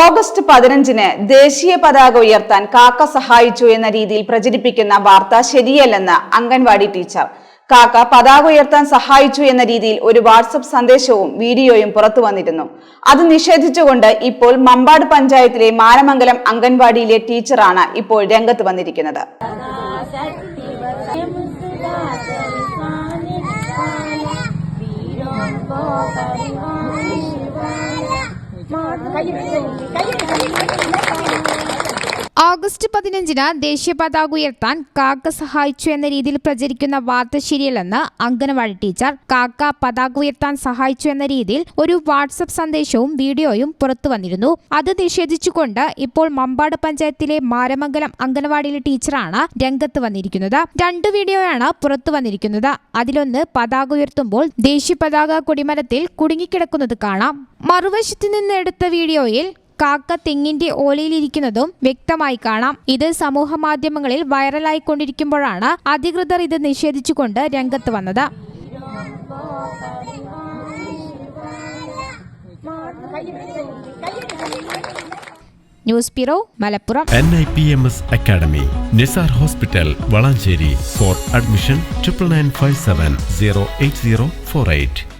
August പതിനഞ്ചിന് ദേശീയ പതാക ഉയർത്താൻ കാക്ക സഹായിച്ചു എന്ന രീതിയിൽ പ്രചരിപ്പിക്കുന്ന വാർത്ത ശരിയല്ലെന്ന് അംഗൻവാടി ടീച്ചർ. കാക്ക പതാക ഉയർത്താൻ സഹായിച്ചു എന്ന രീതിയിൽ ഒരു വാട്സപ്പ് സന്ദേശവും വീഡിയോയും പുറത്തു വന്നിരുന്നു. അത് നിഷേധിച്ചുകൊണ്ട് ഇപ്പോൾ മമ്പാട് പഞ്ചായത്തിലെ മാനമംഗലം അംഗൻവാടിയിലെ ടീച്ചറാണ് ഇപ്പോൾ രംഗത്ത് വന്നിരിക്കുന്നത്. 妈，赶紧 ada 的，赶紧，赶紧 ഓഗസ്റ്റ് പതിനഞ്ചിന് ദേശീയ പതാക ഉയർത്താൻ കാക്ക സഹായിച്ചു എന്ന രീതിയിൽ പ്രചരിക്കുന്ന വാർത്ത ശരിയല്ലെന്ന് അംഗനവാടി ടീച്ചർ കാക്ക പതാക ഉയർത്താൻ സഹായിച്ചു എന്ന രീതിയിൽ ഒരു വാട്സപ്പ് സന്ദേശവും വീഡിയോയും പുറത്തു വന്നിരുന്നു. അത് നിഷേധിച്ചുകൊണ്ട് ഇപ്പോൾ മമ്പാട് പഞ്ചായത്തിലെ മാരമംഗലം അംഗനവാടിയിലെ ടീച്ചറാണ് രംഗത്ത് വന്നിരിക്കുന്നത്. രണ്ട് വീഡിയോയാണ് പുറത്തു വന്നിരിക്കുന്നത്. അതിലൊന്ന് പതാക ഉയർത്തുമ്പോൾ ദേശീയ പതാക കൊടിമരത്തിൽ കുടുങ്ങിക്കിടക്കുന്നത് കാണാം. മറുവശത്ത് നിന്ന് എടുത്ത വീഡിയോയിൽ കാക്ക തെങ്ങിന്റെ ഓലയിലിരിക്കുന്നതും വ്യക്തമായി കാണാം. ഇത് സമൂഹ മാധ്യമങ്ങളിൽ വൈറലായിക്കൊണ്ടിരിക്കുമ്പോഴാണ് അധികൃതർ ഇത് നിഷേധിച്ചുകൊണ്ട് രംഗത്ത് വന്നത്. News bureau Malappuram. N I P M S academy Nisar hospital Valanchery for admission triple nine five seven zero eight zero four eight